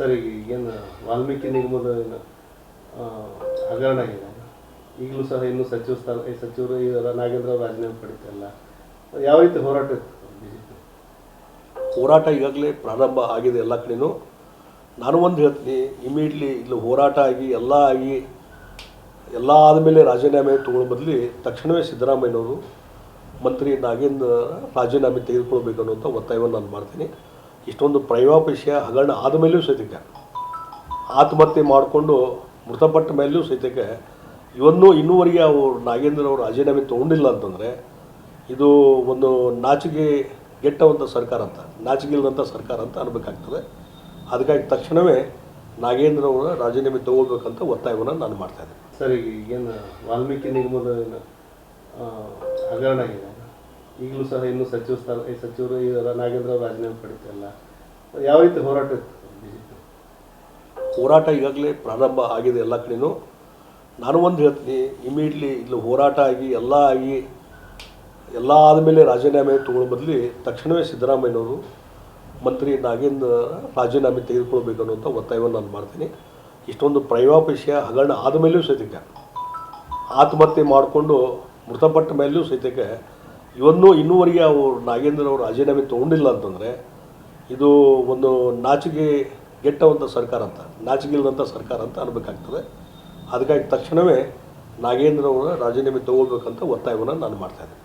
Sir ಈಗ ಏನು ವಾಲ್ಮೀಕಿ ನಿಗಮದ ಏನು ಹಗರಣ ಆಗಿದೆ ಈಗಲೂ ಸಹ ಇನ್ನೂ ಸಚಿವ ಸ್ಥಾನ, ಈ ಸಚಿವರು ಈ ನಾಗೇಂದ್ರ ರಾಜೀನಾಮೆ ಪಡಿತಲ್ಲ ಯಾವ ರೀತಿ ಹೋರಾಟ ಹೋರಾಟ ಈಗಾಗಲೇ ಪ್ರಾರಂಭ ಆಗಿದೆ ಎಲ್ಲ ಕಡೆನೂ. ನಾನು ಒಂದು ಹೇಳ್ತೀನಿ ಇಮಿಡಿಯೇಟ್ಲಿ ಇಲ್ಲಿ ಹೋರಾಟ ಆಗಿ, ಎಲ್ಲ ಆಗಿ, ಎಲ್ಲ ಆದಮೇಲೆ ರಾಜೀನಾಮೆ ತೊಗೊಳ್ಳೋ ಬದಲಿ ತಕ್ಷಣವೇ ಸಿದ್ದರಾಮಯ್ಯನವರು ಮಂತ್ರಿ ನಾಗೇಂದ್ರ ರಾಜೀನಾಮೆ ತೆಗೆದುಕೊಳ್ಬೇಕು ಅನ್ನುವಂಥ ಒತ್ತಾಯವನ್ನು ನಾನು ಮಾಡ್ತೀನಿ. ಇಷ್ಟೊಂದು ಪ್ರೈವಾಪೇಶಿಯ ಹಗರಣ ಆದಮೇಲೂ ಸಹಿತಕ್ಕೆ, ಆತ್ಮಹತ್ಯೆ ಮಾಡಿಕೊಂಡು ಮೃತಪಟ್ಟ ಮೇಲೂ ಸಹಿತಕ್ಕೆ ಇವನ್ನು ಇನ್ನೂವರೆಗೆ ಅವರು ನಾಗೇಂದ್ರ ಅವರು ರಾಜೀನಾಮೆ ತೊಗೊಂಡಿಲ್ಲ ಅಂತಂದರೆ ಇದು ಒಂದು ನಾಚಿಕೆ ಗೆಟ್ಟವಂಥ ಸರ್ಕಾರ ಅಂತ, ನಾಚಿಕೆ ಇಲ್ಲದಂಥ ಸರ್ಕಾರ ಅಂತ ಅನ್ಬೇಕಾಗ್ತದೆ. ಅದಕ್ಕಾಗಿ ತಕ್ಷಣವೇ ನಾಗೇಂದ್ರ ಅವರ ರಾಜೀನಾಮೆ ತಗೋಬೇಕಂತ ಒತ್ತಾಯವನ್ನು ನಾನು ಮಾಡ್ತಾ ಇದ್ದೆ ಸರ್ ಈಗ ಏನು ವಾಲ್ಮೀಕಿ ನಿಗಮದ ಹಗರಣ ಆಗಿದೆ ಈಗಲೂ ಸಹ ಇನ್ನೂ ಸಚಿವ ಸ್ಥಾನ, ಈ ಸಚಿವರು ಈ ನಾಗೇಂದ್ರ ರಾಜೀನಾಮೆ ಪಡಿತಲ್ಲ ಯಾವ ರೀತಿ ಹೋರಾಟ ಇತ್ತು ಹೋರಾಟ ಈಗಾಗಲೇ ಪ್ರಾರಂಭ ಆಗಿದೆ ಎಲ್ಲ ಕಡೆಯೂ ನಾನು ಒಂದು ಹೇಳ್ತೀನಿ ಇಮಿಡಿಯೇಟ್ಲಿ ಇಲ್ಲಿ ಹೋರಾಟ ಆಗಿ, ಎಲ್ಲ ಆಗಿ, ಎಲ್ಲ ಆದಮೇಲೆ ರಾಜೀನಾಮೆ ತಗೊಳ್ಳೋ ಬದಲಿ ತಕ್ಷಣವೇ ಸಿದ್ದರಾಮಯ್ಯನವರು ಮಂತ್ರಿ ನಾಗೇಂದ್ರ ರಾಜೀನಾಮೆ ತೆಗೆದುಕೊಳ್ಬೇಕು ಅನ್ನುವಂಥ ಒತ್ತಾಯವನ್ನು ನಾನು ಮಾಡ್ತೀನಿ. ಇಷ್ಟೊಂದು ಪ್ರೈವಾಪೇಶಿಯ ಹಗರಣ ಆದಮೇಲೂ ಸಹಿತಕ್ಕೆ, ಆತ್ಮಹತ್ಯೆ ಮಾಡಿಕೊಂಡು ಮೃತಪಟ್ಟ ಮೇಲೂ ಸಹಿತಕ್ಕೆ ಇವನ್ನು ಇನ್ನೂವರೆಗೆ ಅವರು ನಾಗೇಂದ್ರ ಅವರು ರಾಜೀನಾಮೆ ತೊಗೊಂಡಿಲ್ಲ ಅಂತಂದರೆ ಇದು ಒಂದು ನಾಚಿಕೆ ಗೆಟ್ಟವಂಥ ಸರ್ಕಾರ ಅಂತ, ನಾಚಿಕೆ ಇಲ್ಲದಂಥ ಸರ್ಕಾರ ಅಂತ ಅನ್ಬೇಕಾಗ್ತದೆ. ಅದಕ್ಕಾಗಿ ತಕ್ಷಣವೇ ನಾಗೇಂದ್ರ ಅವರ ರಾಜೀನಾಮೆ ತಗೋಬೇಕಂತ ಒತ್ತಾಯವನ್ನು ನಾನು ಮಾಡ್ತಾ ಇದ್ದೇನೆ.